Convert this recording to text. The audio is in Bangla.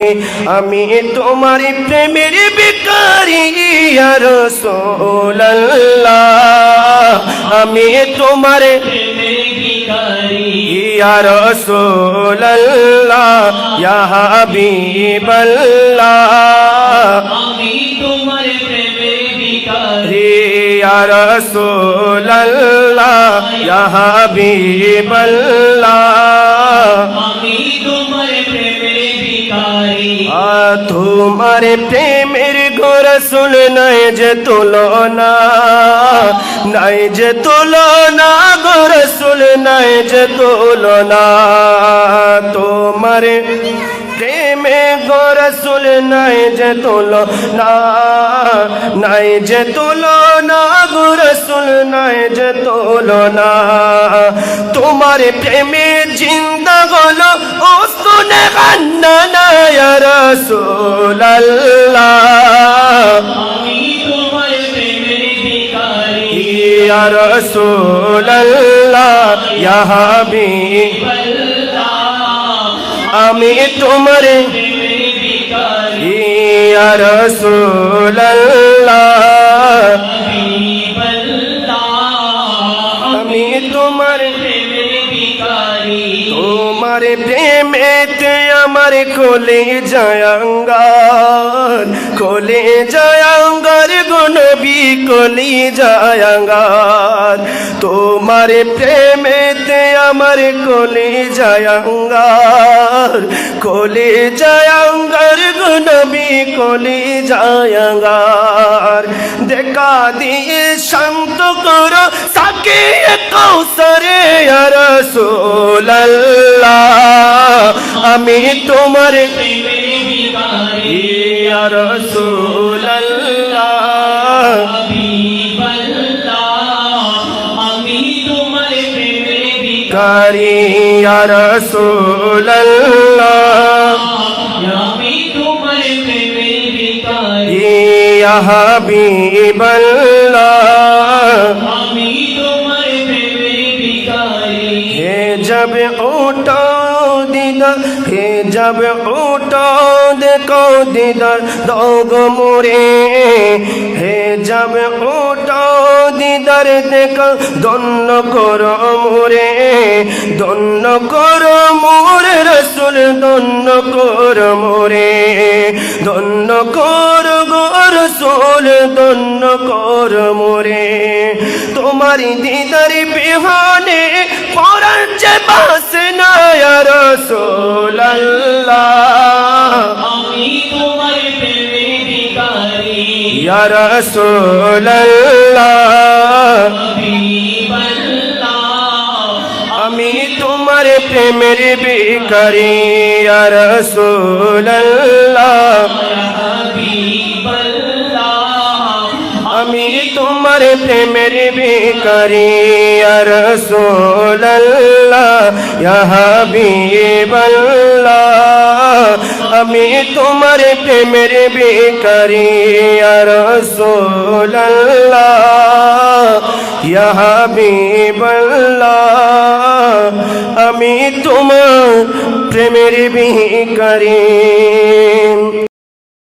আমি তোমার প্রেমের বেকারি রসোল্লাহ আমি তোমার ইয়া রসোল্লাহ ইয়া হাবিবাল্লাহ। আমি তোমার প্রেমে ভিখারি রে ইয়া রসোল্লাহ ইয়া হাবিবাল্লাহ। আমি তোমার প্রেমে ভিখারি আ তোমার প্রেমের গোরসুল নাই যে তুলনা, নাই যে তুলনা গোরসুল নাই যে তুলনা। তোমার প্রেমে গোরসুল নাই যে তুলনা, নাই যে তুলনা গোরসুল নাই যে তুলনা। তোমার প্রেমে জিন্দা আমি তোমার ইয়া রসুল্লাহ তোমার প্রেমেতে আমার কোলে জয়ঙ্গার কোলে জয়ঙ্গার গুণবি কোলি জয়ঙ্গার তোমার প্রেমেতে আমার কোলে জয়ঙ্গার কোলে জয়ঙ্গার গুণবি কোলি জয়ঙ্গার দেখা দিয়ে শান্ত করো সাকে কৌসরে রসোল্লাহ আমি তোমার রসোল্লাহ আমি তোমার ভিখারি হে জব ওটা দিদার হে জব ওটা দেখো দিদার দোগ মোরে। হে জব ওটা দিদার দেখো দন্ন করো মোরে। দন্ন করো মোরে রসুল দন্ন করো মোরে। দন্ন কর রসুল দন্ন কর মোরে। তোমারি দিদার বিহানে পরার যে বাস না রসোল্লাহ আমি তোমার ইয়া রসোল্লাহ আমি তোমার প্রেমের বিকারি রসোল্লাহ তোমার প্রেমের বিকারি ইয়া রাসূলুল্লাহ ইয়া হাবিবাল্লাহ আমি তোমার প্রেমের বিকারি ইয়া রাসূলুল্লাহ ইয়া হাবিবাল্লাহ আমি তোমার প্রেমের বিকারি